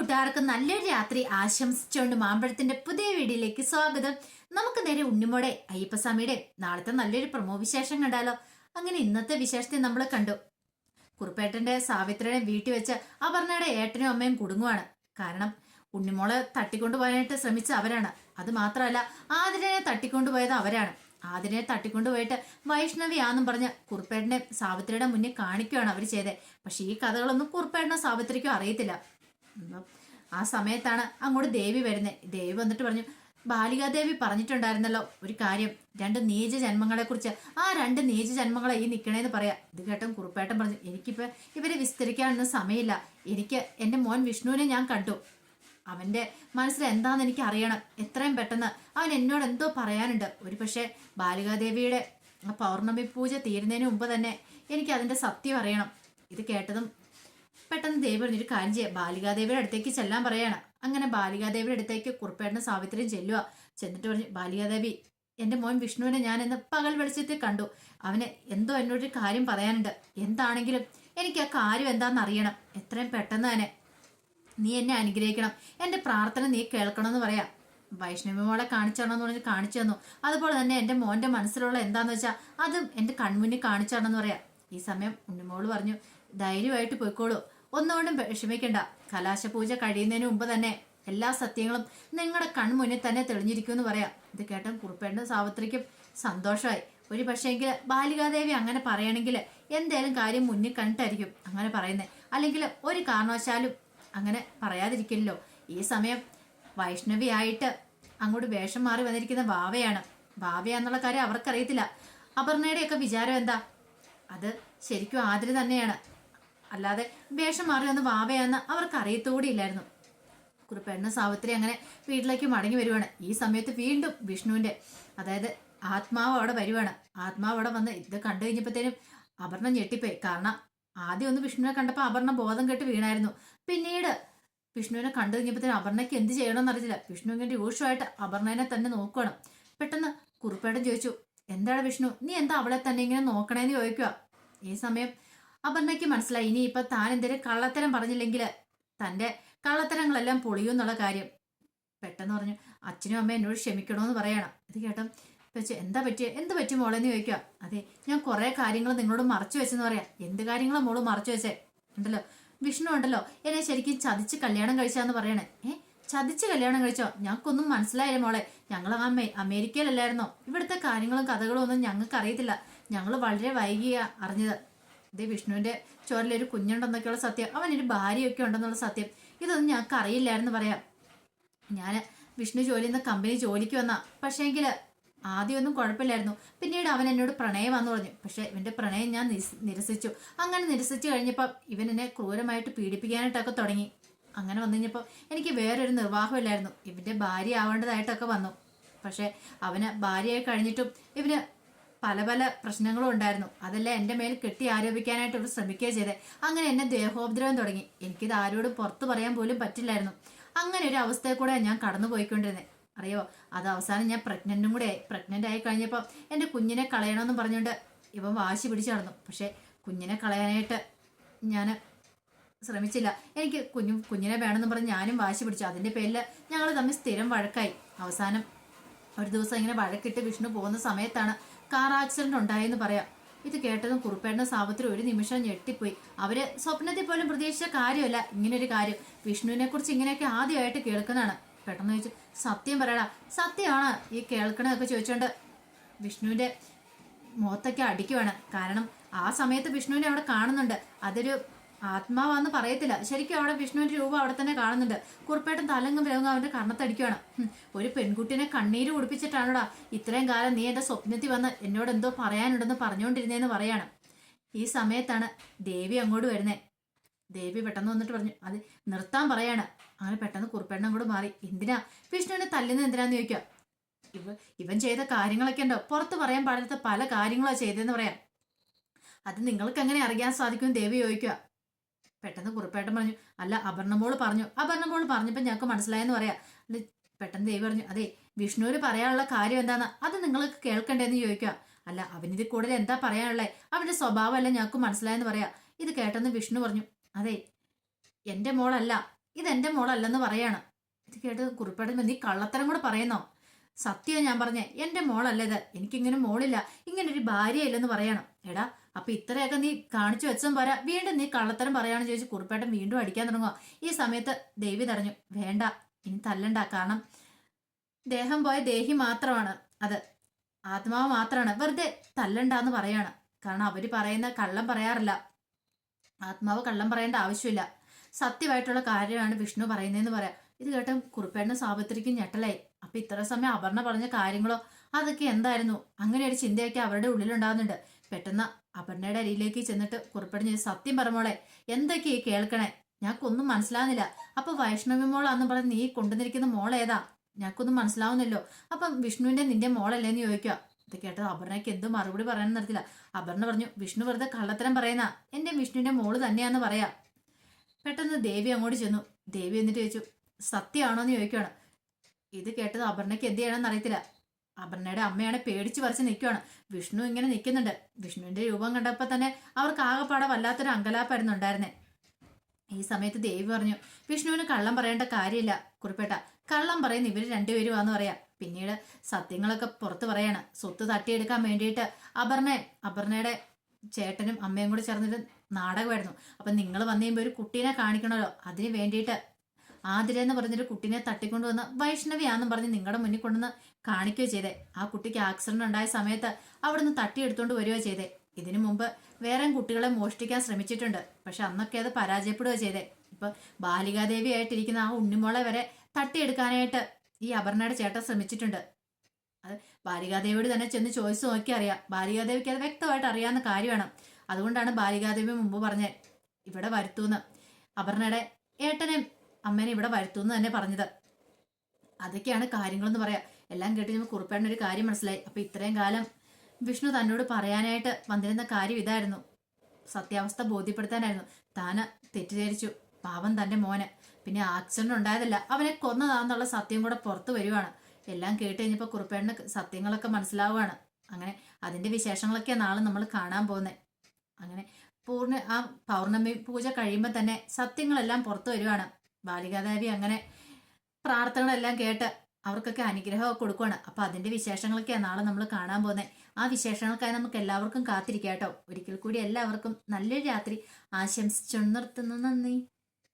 കൂട്ടുകാർക്ക് നല്ലൊരു രാത്രി ആശംസിച്ചുകൊണ്ട് മാമ്പഴത്തിന്റെ പുതിയ വീഡിയോയിലേക്ക് സ്വാഗതം. നമുക്ക് നേരെ ഉണ്ണിമോടെ അയ്യപ്പസ്വാമിയുടെ നാളത്തെ നല്ലൊരു പ്രമോ വിശേഷം കണ്ടാലോ അങ്ങനെ ഇന്നത്തെ വിശേഷത്തെ നമ്മൾ കണ്ടു. കുറുപ്പേട്ടന്റെ സാവിത്രിയുടെ വീട്ടിൽ വെച്ച് അപർണയുടെ ഏട്ടനും അമ്മയും കുടുങ്ങുവാണ്. കാരണം ഉണ്ണിമോളെ തട്ടിക്കൊണ്ടുപോകാനായിട്ട് ശ്രമിച്ച അവരാണ്. അത് മാത്രമല്ല ആതിരനെ തട്ടിക്കൊണ്ടുപോയത് അവരാണ്. ആതിരനെ തട്ടിക്കൊണ്ടുപോയിട്ട് വൈഷ്ണവിയാന്നും പറഞ്ഞ് കുറുപ്പേട്ടനെ സാവിത്രിയുടെ മുന്നിൽ കാണിക്കുകയാണ് അവർ ചെയ്തത് പക്ഷെ ഈ കഥകളൊന്നും കുറുപ്പേട്ടനോ സാവിത്രിക്കോ അറിയത്തില്ല. ആ സമയത്താണ് അങ്ങോട്ട് ദേവി വരുന്നത് ദേവി വന്നിട്ട് പറഞ്ഞു ബാലികാദേവി പറഞ്ഞിട്ടുണ്ടായിരുന്നല്ലോ ഒരു കാര്യം. രണ്ട് നീച ജന്മങ്ങളെ കുറിച്ച് ആ രണ്ട് നീച ജന്മങ്ങളെ ഈ നിൽക്കണേന്ന് പറയാ. ഇത് കേട്ടും കുറുപ്പേട്ടൻ പറഞ്ഞു എനിക്കിപ്പോ ഇവരെ വിസ്തരിക്കാനൊന്നും സമയമില്ല. എനിക്ക് എന്റെ മോൻ വിഷ്ണുവിനെ ഞാൻ കണ്ടു. അവന്റെ മനസ്സിൽ എന്താന്ന് എനിക്ക് അറിയണം. എത്രയും പെട്ടെന്ന് അവൻ എന്നോട് എന്തോ പറയാനുണ്ട്. ഒരു പക്ഷേ ബാലികാദേവിയുടെ പൗർണമി പൂജ തീരുന്നതിന് മുമ്പ് തന്നെ എനിക്ക് അതിന്റെ സത്യം അറിയണം. ഇത് കേട്ടതും പെട്ടെന്ന് ദേവി പറഞ്ഞൊരു കാര്യം ചെയ്യാം. ബാലികാദേവിയുടെ അടുത്തേക്ക് ചെല്ലാൻ പറയാണ്. അങ്ങനെ ബാലികാദേവിയുടെ അടുത്തേക്ക് കുറുപ്പേട്ടനും സാവിത്രിയും ചെല്ലുക. ചെന്നിട്ട് പറഞ്ഞു ബാലികാദേവി എന്റെ മോൻ വിഷ്ണുവിനെ ഞാൻ ഇന്ന് പകൽ വെളിച്ചത്തിൽ കണ്ടു. അവന് എന്തോ എന്നോടൊരു കാര്യം പറയാനുണ്ട്. എന്താണെങ്കിലും എനിക്ക് ആ കാര്യം എന്താണെന്ന് അറിയണം. എത്രയും പെട്ടെന്ന് തന്നെ നീ എന്നെ അനുഗ്രഹിക്കണം. എന്റെ പ്രാർത്ഥന നീ കേൾക്കണമെന്ന് പറയാം. വൈഷ്ണവി മോളെ കാണിച്ചു തരണമെന്ന് പറഞ്ഞ് കാണിച്ചു തന്നു. അതുപോലെ തന്നെ എന്റെ മോന്റെ മനസ്സിലുള്ള എന്താന്ന് വെച്ചാൽ അതും എന്റെ കൺമുന്നിൽ കാണിച്ചു തരണമെന്ന് പറയാം. ഈ സമയം ഉണ്ണിമോൾ പറഞ്ഞു ധൈര്യമായിട്ട് പോയിക്കോളൂ. ഒന്നുകൊണ്ടും വിഷമിക്കണ്ട കലാശപൂജ കഴിയുന്നതിന് മുമ്പ് തന്നെ എല്ലാ സത്യങ്ങളും നിങ്ങളുടെ കൺമുന്നിൽ തന്നെ തെളിഞ്ഞിരിക്കുമെന്ന് പറയാം. ഇത് കേട്ട കുറുപ്പേണ്ട സാവിത്രിക്കും സന്തോഷമായി. ഒരു പക്ഷേങ്കിൽ ബാലികാദേവി അങ്ങനെ പറയണമെങ്കിൽ എന്തേലും കാര്യം മുന്നിൽ കണ്ടിട്ടായിരിക്കും അങ്ങനെ പറയുന്നത് അല്ലെങ്കിൽ ഒരു കാരണവശാലും അങ്ങനെ പറയാതിരിക്കില്ലല്ലോ. ഈ സമയം വൈഷ്ണവിയായിട്ട് അങ്ങോട്ട് വേഷം മാറി വന്നിരിക്കുന്ന ഭാവയാണ് ഭാവയാന്നുള്ള കാര്യം അവർക്കറിയത്തില്ല. അപർണയുടെയൊക്കെ വിചാരം എന്താ? അത് ശരിക്കും ആതിര തന്നെയാണ്. അല്ലാതെ വേഷം മാറി വന്ന് ഭാവയാന്ന് അവർക്ക് അറിയത്തോടെയില്ലായിരുന്നു കുറിപ്പെണ്ണ സാവിത്രി അങ്ങനെ വീട്ടിലേക്ക് മടങ്ങി വരുവാണ്. ഈ സമയത്ത് വീണ്ടും വിഷ്ണുവിന്റെ അതായത് ആത്മാവ് അവിടെ വരുവാണ്. ആത്മാവ് അവിടെ വന്ന് ഇത് കണ്ടു കഴിഞ്ഞപ്പോഴത്തേനും അപർണ ഞെട്ടിപ്പോയി. കാരണം ആദ്യം ഒന്ന് വിഷ്ണുവിനെ കണ്ടപ്പോൾ അപർണ ബോധം കെട്ട് വീണായിരുന്നു. പിന്നീട് വിഷ്ണുവിനെ കണ്ടു കഴിഞ്ഞപ്പോഴത്തേനും അപർണയ്ക്ക് എന്ത് ചെയ്യണമെന്ന് അറിയില്ല വിഷ്ണു ഇങ്ങനെ രൂക്ഷമായിട്ട് അപർണനെ തന്നെ നോക്കണം പെട്ടെന്ന് കുറുപ്പേട്ടൻ ചോദിച്ചു എന്താണ് വിഷ്ണു? നീ എന്താ അവളെ തന്നെ ഇങ്ങനെ നോക്കണേന്ന് ചോദിക്കുക ഈ സമയം അപർണയ്ക്ക് മനസ്സിലായി. ഇനി ഇപ്പൊ താൻ എന്തെങ്കിലും കള്ളത്തരം പറഞ്ഞില്ലെങ്കിൽ തന്റെ കള്ളത്തരങ്ങളെല്ലാം പൊളിയും എന്നുള്ള കാര്യം. പെട്ടെന്ന് പറഞ്ഞു അച്ഛനും അമ്മയും എന്നോട് ക്ഷമിക്കണമെന്ന് പറയണം. ഇത് കേട്ടോ വെച്ച് എന്താ പറ്റിയ? എന്ത് പറ്റി മോളെന്ന് ചോദിക്കുക അതെ ഞാൻ കുറെ കാര്യങ്ങൾ നിങ്ങളോട് മറച്ചു വെച്ചെന്ന് പറയാം. എന്ത് കാര്യങ്ങളും മോൾ മറച്ചു വെച്ചേ? ഉണ്ടല്ലോ. വിഷ്ണു ഉണ്ടല്ലോ. എന്നെ ശരിക്കും ചതിച്ച് കല്യാണം കഴിച്ചാന്ന് പറയണേ. ഏ? ചതിച്ച് കല്യാണം കഴിച്ചോ? ഞങ്ങൾക്കൊന്നും മനസ്സിലായില്ല മോളെ. ഞങ്ങൾ അമ്മ അമേരിക്കയിലല്ലായിരുന്നോ? ഇവിടുത്തെ കാര്യങ്ങളും കഥകളും ഒന്നും ഞങ്ങൾക്ക് അറിയത്തില്ല ഞങ്ങൾ വളരെ വൈകിയാ അറിഞ്ഞത്. ഇത് വിഷ്ണുവിന്റെ ചോരലൊരു കുഞ്ഞുണ്ടെന്നൊക്കെയുള്ള സത്യം. അവനൊരു ഭാര്യയൊക്കെ ഉണ്ടെന്നുള്ള സത്യം. ഇതൊന്നും ഞങ്ങൾക്ക് അറിയില്ലായിരുന്നു പറയാം. ഞാൻ വിഷ്ണു ജോലി എന്ന കമ്പനി ജോലിക്ക് വന്ന. പക്ഷേങ്കിൽ ആദ്യമൊന്നും കുഴപ്പമില്ലായിരുന്നു. പിന്നീട് അവൻ എന്നോട് പ്രണയം വന്നു പറഞ്ഞു. പക്ഷെ ഇവന്റെ പ്രണയം ഞാൻ നിരസിച്ചു. അങ്ങനെ നിരസിച്ചു കഴിഞ്ഞപ്പോൾ ഇവൻ എന്നെ ക്രൂരമായിട്ട് പീഡിപ്പിക്കാനായിട്ടൊക്കെ തുടങ്ങി. അങ്ങനെ വന്നു കഴിഞ്ഞപ്പോൾ എനിക്ക് വേറൊരു നിർവാഹമില്ലായിരുന്നു ഇവന്റെ ഭാര്യ ആവേണ്ടതായിട്ടൊക്കെ വന്നു. പക്ഷെ അവന് ഭാര്യയായി കഴിഞ്ഞിട്ടും ഇവന് പല പല പ്രശ്നങ്ങളും ഉണ്ടായിരുന്നു. അതെല്ലാം എന്റെ മേൽ കെട്ടി ആരോപിക്കാനായിട്ട് ഇവർ ശ്രമിക്കുകയും ചെയ്തേ. അങ്ങനെ എന്നെ ദേഹോപദ്രവം തുടങ്ങി. എനിക്കിത് ആരോടും പുറത്തു പറയാൻ പോലും പറ്റില്ലായിരുന്നു. അങ്ങനെ ഒരു അവസ്ഥയിൽ കൂടെ ഞാൻ കടന്നു അറിയോ? അത് അവസാനം ഞാൻ പ്രഗ്നന്റും കൂടെ പ്രഗ്നന്റ് ആയി കഴിഞ്ഞപ്പോൾ എന്റെ കുഞ്ഞിനെ കളയണമെന്ന് പറഞ്ഞുകൊണ്ട് ഇവൻ വാശി പിടിച്ചു നടന്നു. പക്ഷേ കുഞ്ഞിനെ കളയാനായിട്ട് ഞാൻ ശ്രമിച്ചില്ല. എനിക്ക് കുഞ്ഞു കുഞ്ഞിനെ വേണമെന്ന് പറഞ്ഞ് ഞാനും വാശി പിടിച്ചു. അതിന്റെ പേരിൽ ഞങ്ങൾ തമ്മിൽ സ്ഥിരം വഴക്കായി. അവസാനം ഒരു ദിവസം ഇങ്ങനെ വഴക്കിട്ട് വിഷ്ണു പോകുന്ന സമയത്താണ് കാർ ആക്സിഡന്റ് ഉണ്ടായെന്ന് പറയാം. ഇത് കേട്ടതും കുറുപ്പേട്ട സാപത്തിൽ ഒരു നിമിഷം ഞെട്ടിപ്പോയി. അവർ സ്വപ്നത്തിൽ പോലും പ്രതീക്ഷിച്ച കാര്യമല്ല ഇങ്ങനൊരു കാര്യം. വിഷ്ണുവിനെ കുറിച്ച് ഇങ്ങനെയൊക്കെ ആദ്യമായിട്ട് കേൾക്കുന്നതാണ്. പെട്ടെന്ന് ചോദിച്ചു സത്യം പറയടാ സത്യമാണ് ഈ കേൾക്കണതൊക്കെ ചോദിച്ചോണ്ട് വിഷ്ണുവിന്റെ മുഖത്തൊക്കെ അടിക്കുവാണ്. കാരണം ആ സമയത്ത് വിഷ്ണുവിനെ അവിടെ കാണുന്നുണ്ട്. അതൊരു ആത്മാവാന്ന് പറയത്തില്ല. ശരിക്കും അവിടെ വിഷ്ണുവിന്റെ രൂപം അവിടെ തന്നെ കാണുന്നുണ്ട്. കുറുപ്പേട്ടൻ തലങ്ങും വിലങ്ങും അവന്റെ കണ്ണത്തടിക്കുവാണ് ഹും, ഒരു പെൺകുട്ടിനെ കണ്ണീര് കുടിപ്പിച്ചിട്ടാണോടാ ഇത്രയും കാലം നീ എന്റെ സ്വപ്നത്തിൽ വന്ന് എന്നോട് എന്തോ പറയാനുണ്ടെന്ന് പറഞ്ഞുകൊണ്ടിരുന്നേന്ന് പറയാണ്. ഈ സമയത്താണ് ദേവി അങ്ങോട്ട് വരുന്നേ. ദേവി പെട്ടെന്ന് വന്നിട്ട് പറഞ്ഞു അത് നിർത്താൻ പറയാണ്. അങ്ങനെ പെട്ടെന്ന് കുറുപ്പേട്ടൻ അങ്ങോട്ട് മാറി. എന്തിനാ? വിഷ്ണുവിനെ തല്ലുന്നത് എന്തിനാന്ന് ചോദിക്കുക ഇവ ഇവൻ ചെയ്ത കാര്യങ്ങളൊക്കെ ഉണ്ടോ? പുറത്ത് പറയാൻ പാടില്ലാത്ത പല കാര്യങ്ങളാണ് ചെയ്തതെന്ന് പറയാം. അത് നിങ്ങൾക്ക് എങ്ങനെ അറിയാൻ സാധിക്കും? ദേവി ചോദിക്കുക പെട്ടെന്ന് കുറിപ്പായിട്ട് പറഞ്ഞു അല്ല അപർണമോൾ പറഞ്ഞു. അപർണമോൾ പറഞ്ഞപ്പോൾ ഞങ്ങൾക്ക് മനസ്സിലായെന്ന് പറയാം. പെട്ടെന്ന് ദേവി പറഞ്ഞു അതെ വിഷ്ണുവിന് പറയാനുള്ള കാര്യം എന്താന്ന് അത് നിങ്ങൾക്ക് കേൾക്കണ്ടേന്ന് ചോദിക്കുക അല്ല അവനിത് കൂടുതൽ എന്താ പറയാനുള്ളത് അവന്റെ സ്വഭാവമല്ല ഞങ്ങൾക്ക് മനസ്സിലായെന്ന് പറയാം. ഇത് കേട്ടെന്ന് വിഷ്ണു പറഞ്ഞു അതെ എന്റെ മോളല്ല ഇതെന്റെ മോളല്ലെന്ന് പറയാണ്. ഇത് കേട്ട് കുറിപ്പേട്ടൻ നീ കള്ളത്തരം കൂടെ പറയുന്നോ? സത്യം ഞാൻ പറഞ്ഞേ എന്റെ മോളല്ല ഇത് എനിക്കിങ്ങനെ മോളില്ല ഇങ്ങനെ ഒരു ഭാര്യ ഇല്ലെന്ന് പറയണം. എടാ അപ്പൊ ഇത്രയൊക്കെ നീ കാണിച്ചു വെച്ചും പോരാ. വീണ്ടും നീ കള്ളത്തരം പറയാന്ന് ചോദിച്ച് കുറിപ്പേട്ടൻ വീണ്ടും അടിക്കാൻ തുടങ്ങുക ഈ സമയത്ത് ദേവി തടഞ്ഞു. വേണ്ട ഇനി തല്ലണ്ട. കാരണം ദേഹം പോയ ദേഹി മാത്രമാണ്. അത് ആത്മാവ് മാത്രമാണ്. വെറുതെ തല്ലണ്ടെന്ന് പറയാണ്. കാരണം അവർ പറയുന്ന കള്ളം പറയാറില്ല. ആത്മാവ് കള്ളം പറയേണ്ട ആവശ്യമില്ല. സത്യമായിട്ടുള്ള കാര്യമാണ് വിഷ്ണു പറയുന്നതെന്ന് പറയാം. ഇത് കേട്ട കുറുപ്പേണ്ണ സാവിത്രിക്കും ഞെട്ടലായി. അപ്പൊ ഇത്ര സമയം അപർണ പറഞ്ഞ കാര്യങ്ങളോ അതൊക്കെ എന്തായിരുന്നു? അങ്ങനെ ഒരു ചിന്തയൊക്കെ അവരുടെ ഉള്ളിലുണ്ടാകുന്നുണ്ട് പെട്ടെന്ന് അപർണയുടെ അരിയിലേക്ക് ചെന്നിട്ട് കുറിപ്പടിഞ്ഞ് സത്യം പറമോളെ എന്തൊക്കെയാ കേൾക്കണേ? ഞങ്ങൾക്കൊന്നും മനസ്സിലാവുന്നില്ല. അപ്പൊ വൈഷ്ണവി മോളാന്ന് പറഞ്ഞ് നീ കൊണ്ടുവന്നിരിക്കുന്ന മോൾ ഏതാ? ഞങ്ങൾക്കൊന്നും മനസ്സിലാവുന്നല്ലോ അപ്പം വിഷ്ണുവിന്റെ നിന്റെ മോളല്ലേന്ന് ചോദിക്കുക ഇത് കേട്ടത് അപർണയ്ക്ക് എന്ത് മറുപടി പറയാൻ നിർത്തില്ല അപർണ പറഞ്ഞു വിഷ്ണു വെറുതെ കള്ളത്തരം പറയുന്ന എന്റെ വിഷ്ണുവിന്റെ മോൾ തന്നെയാന്ന് പറയാ. പെട്ടെന്ന് ദേവി അങ്ങോട്ട് ചെന്നു. ദേവി എന്നിട്ട് ചോദിച്ചു സത്യമാണോ എന്ന് ചോദിക്കുകയാണ് ഇത് കേട്ടത് അപർണയ്ക്ക് എന്ത് ചെയ്യണമെന്ന് അറിയത്തില്ല. അപർണയുടെ അമ്മയാണ് പേടിച്ച് പറിച്ച് നിൽക്കുകയാണ് വിഷ്ണു ഇങ്ങനെ നിൽക്കുന്നുണ്ട് വിഷ്ണുവിന്റെ രൂപം കണ്ടപ്പോൾ തന്നെ അവർക്ക് ആകെപ്പാടെ വല്ലാത്തൊരു അങ്കലാപ്പായിരുന്നു ഉണ്ടായിരുന്നേ. ഈ സമയത്ത് ദേവി പറഞ്ഞു വിഷ്ണുവിന് കള്ളം പറയേണ്ട കാര്യമില്ല കുറിപ്പേട്ട. കള്ളം പറയുന്ന ഇവർ രണ്ടുപേരും ആന്ന് പറയാ. പിന്നീട് സത്യങ്ങളൊക്കെ പുറത്ത് പറയാണ്. സ്വത്ത് തട്ടിയെടുക്കാൻ വേണ്ടിയിട്ട് അപർണ അപർണയുടെ ചേട്ടനും അമ്മയും കൂടി ചേർന്നിട്ട് നാടകമായിരുന്നു. അപ്പൊ നിങ്ങൾ വന്നു കഴിയുമ്പോൾ ഒരു കുട്ടീനെ കാണിക്കണമല്ലോ അതിന് വേണ്ടിയിട്ട്. ആതിര എന്ന് പറഞ്ഞൊരു കുട്ടീനെ തട്ടിക്കൊണ്ടുവന്ന് വൈഷ്ണവിയാന്നും പറഞ്ഞ് നിങ്ങളുടെ മുന്നിൽ കൊണ്ടുവന്ന് കാണിക്കുകയോ ചെയ്തേ. ആ കുട്ടിക്ക് ആക്സിഡന്റ് ഉണ്ടായ സമയത്ത് അവിടുന്ന് തട്ടിയെടുത്തോണ്ട് വരികയോ ചെയ്തേ. ഇതിനു മുമ്പ് വേറെ കുട്ടികളെ മോഷ്ടിക്കാൻ ശ്രമിച്ചിട്ടുണ്ട്. പക്ഷെ അന്നൊക്കെ അത് പരാജയപ്പെടുകയോ ചെയ്തേ. ഇപ്പൊ ബാലികാദേവി ആയിട്ടിരിക്കുന്ന ആ ഉണ്ണിമോളെ വരെ തട്ടിയെടുക്കാനായിട്ട് ഈ അപർണയുടെ ചേട്ടൻ ശ്രമിച്ചിട്ടുണ്ട്. അത് ബാലികാദേവിയോട് തന്നെ ചെന്ന് ചോദിച്ചു നോക്കി അറിയാം. ബാലികാദേവിക്ക് അത് വ്യക്തമായിട്ട് അറിയാവുന്ന കാര്യമാണ്. അതുകൊണ്ടാണ് ബാലികാദേവി മുമ്പ് പറഞ്ഞത് ഇവിടെ വരുത്തൂന്ന്. അപർണയുടെ ഏട്ടനെ അമ്മേനെ ഇവിടെ വരുത്തുമെന്ന് തന്നെ പറഞ്ഞത്. അതൊക്കെയാണ് കാര്യങ്ങളെന്ന് പറയാം. എല്ലാം കേട്ട് നമ്മൾ കുറിപ്പേണ്ട ഒരു കാര്യം മനസ്സിലായി. അപ്പൊ ഇത്രയും കാലം വിഷ്ണു തന്നോട് പറയാനായിട്ട് വന്നിരുന്ന കാര്യം ഇതായിരുന്നു. സത്യാവസ്ഥ ബോധ്യപ്പെടുത്താനായിരുന്നു. താന് തെറ്റിദ്ധരിച്ചു. പാവം തന്റെ മോനെ. പിന്നെ ആക്സിഡന്റ് ഉണ്ടായതല്ല. അവനെ കൊന്നതാന്നുള്ള സത്യം കൂടെ പുറത്തു വരുവാണ്. എല്ലാം കേട്ട് കഴിഞ്ഞപ്പോൾ കുറുപ്പേടിന് സത്യങ്ങളൊക്കെ മനസ്സിലാവുകയാണ് അങ്ങനെ അതിന്റെ വിശേഷങ്ങളൊക്കെ നാളെ നമ്മൾ കാണാൻ പോകുന്നത് അങ്ങനെ പൂർണ ആ പൗർണമി പൂജ കഴിയുമ്പോൾ തന്നെ സത്യങ്ങളെല്ലാം പുറത്തു വരുവാണ്. ബാലികാദേവി അങ്ങനെ പ്രാർത്ഥനകളെല്ലാം കേട്ട് അവർക്കൊക്കെ അനുഗ്രഹമൊക്കെ കൊടുക്കുവാണ്. അപ്പൊ അതിന്റെ വിശേഷങ്ങളൊക്കെയാണ് നാളെ നമ്മൾ കാണാൻ പോകുന്നത് ആ വിശേഷങ്ങൾക്കായി നമുക്ക് എല്ലാവർക്കും കാത്തിരിക്കാം കേട്ടോ. ഒരിക്കൽ കൂടി എല്ലാവർക്കും നല്ലൊരു രാത്രി. ആശംസിച്ചു നിർത്തുന്നു നന്ദി.